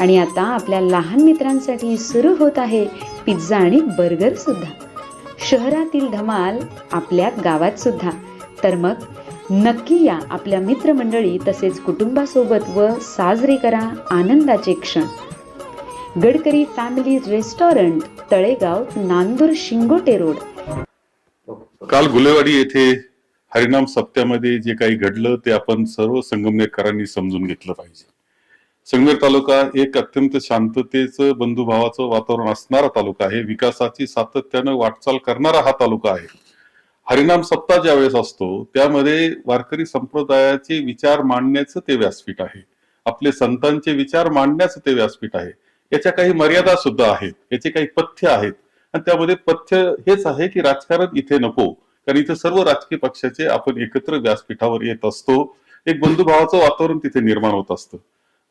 आणि आता आपल्या लहान मित्रांसाठी सुरू होत आहे पिझ्झा आणि बर्गर सुद्धा. शहरातील धमाल आपल्या गावात सुद्धा. तर मग नक्की या आपल्या मित्रमंडळी तसेच कुटुंबासोबत व साजरे करा आनंदाचे क्षण. Gadkari family restaurant Talegaon Nandur Shingote road. काल गुलेवाडी येथे हरिनाम सप्त्यामध्ये जे काही घडलं ते आपण सर्व संगमनेरकरांनी समजून घेतलं पाहिजे. संगमेर तालुका एक अत्यंत शांततेचं बंधुभावाचं वातावरण असणारा तालुका आहे. विकासाची सातत्यानं वाटचाल करणारा हा तालुका आहे. हरिनाम सप्ताह ज्या वेळेस असतो त्यामध्ये वारकरी संप्रदायाचे विचार मांडण्याचं ते व्यासपीठ आहे. आपले संतांचे विचार मांडण्याचं ते व्यासपीठ आहे. याच्या काही मर्यादा सुद्धा आहेत. याचे काही पथ्य आहेत. आणि त्यामध्ये पथ्य हेच आहे की राजकारण इथे नको. कारण इथे सर्व राजकीय पक्षाचे आपण एकत्र व्यासपीठावर येत असतो. एक बंधुभावाचं वातावरण तिथे निर्माण होत असतं.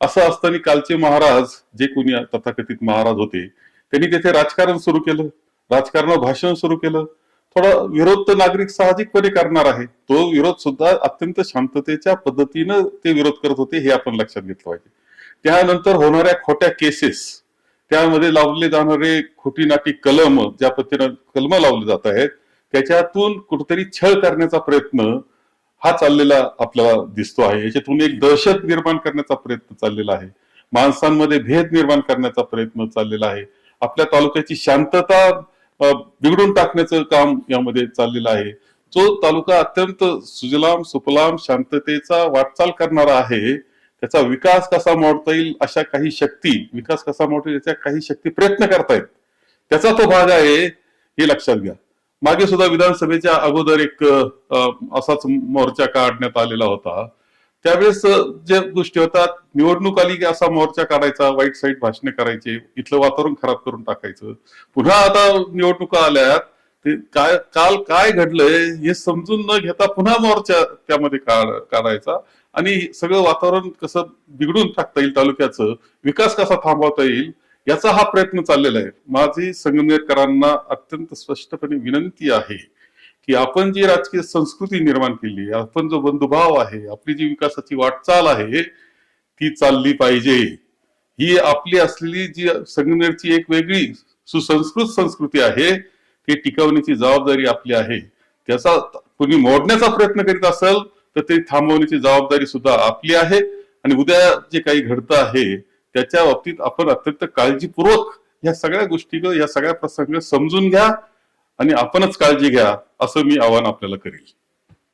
असं असताना कालचे महाराज जे कोणी तथाकथित महाराज होते त्यांनी तिथे राजकारण सुरू केलं. राजकारणावर भाषण सुरू केलं. थोडा विरोध तर नागरिक साहजिकपणे करणार आहे. तो विरोध सुद्धा अत्यंत शांततेच्या पद्धतीनं ते विरोध करत होते हे आपण लक्षात घेतलं पाहिजे. त्यानंतर होणाऱ्या खोट्या केसेस त्यामध्ये लावले जाणारे खोटी नाटी कलम ज्या पद्धतीनं कलम लावले जात आहेत त्याच्यातून कुठेतरी छळ करण्याचा प्रयत्न हा चाललेला आपल्याला दिसतो आहे. याच्यातून एक दहशत निर्माण करण्याचा प्रयत्न चाललेला आहे. माणसांमध्ये भेद निर्माण करण्याचा प्रयत्न चाललेला आहे. आपल्या तालुक्याची शांतता बिघडून टाकण्याचं काम यामध्ये चाललेलं आहे. जो तालुका अत्यंत सुजलाम सुफलाम शांततेचा वाटचाल करणारा आहे त्याचा विकास कसा मोडता येईल अशा काही शक्ती विकास कसा मोडता येईल याच्या काही शक्ती प्रयत्न करतायत. त्याचा तो भाग आहे हे लक्षात घ्या. मागे सुद्धा विधानसभेच्या अगोदर एक असाच मोर्चा काढण्यात आलेला होता. त्यावेळेस जे ज्या गोष्टी होतात निवडणूक आली की असा मोर्चा काढायचा वाईट साईट भाषणे करायचे इथलं वातावरण खराब करून टाकायचं. पुन्हा आता निवडणुका आल्यात ते काय काल काय घडलंय हे समजून न घेता पुन्हा मोर्चा त्यामध्ये काढ काढायचा. आणि सगळं वातावरण कसं बिघडून टाकता येईल तालुक्याचं विकास कसा थांबवता येईल याचा हा प्रयत्न चाललेला आहे. माझी संगमनेरकरांना अत्यंत स्पष्टपणे विनंती आहे की आपण जी राजकीय संस्कृती निर्माण केली आपण जो बंधुभाव आहे आपली जी विकासाची वाटचाल आहे ती चालली पाहिजे. ही आपली असलेली जी संगमनेरची एक वेगळी सुसंस्कृत संस्कृती आहे ती टिकवण्याची जबाबदारी आपली आहे. त्याचा कोणी मोडण्याचा प्रयत्न करीत असेल तर ते थांबवण्याची जबाबदारी सुद्धा आपली आहे. आणि उद्या जे काही घडतं आहे त्याच्या बाबतीत आपण अत्यंत काळजीपूर्वक या सगळ्या गोष्टी या सगळ्या प्रसंग समजून घ्या आणि आपणच काळजी घ्या असं मी आवाहन आपल्याला करेल.